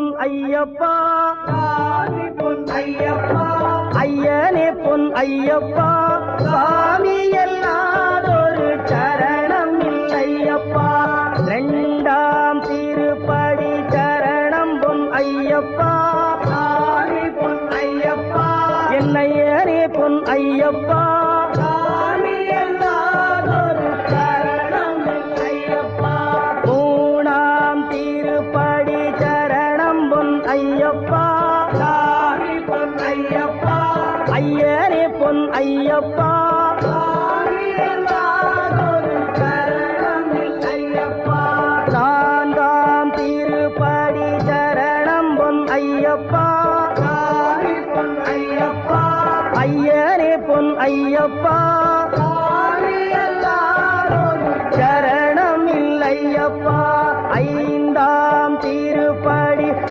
பொன் ஐயப்பா. சாமி பொன் ஐயப்பா. ஐயனே பொன் ஐயப்பா. சாமி எல்லாதொரு சரணம் இல்லையப்பா. ரெண்டாம் திருப்படி சரணம் பொன் ஐயப்பா. சாமி பொன் ஐயப்பா. என்னையனே பொன் ஐயப்பா. ஐயப்பா பொன் ஐயப்பா. ஐயரே பொன் ஐயப்பா. சாந்தாம் திருப்படி சரணம் பொன் ஐயப்பா. ஐயரே சரணம் இல்லையப்பா. ஐந்தாம் தீர்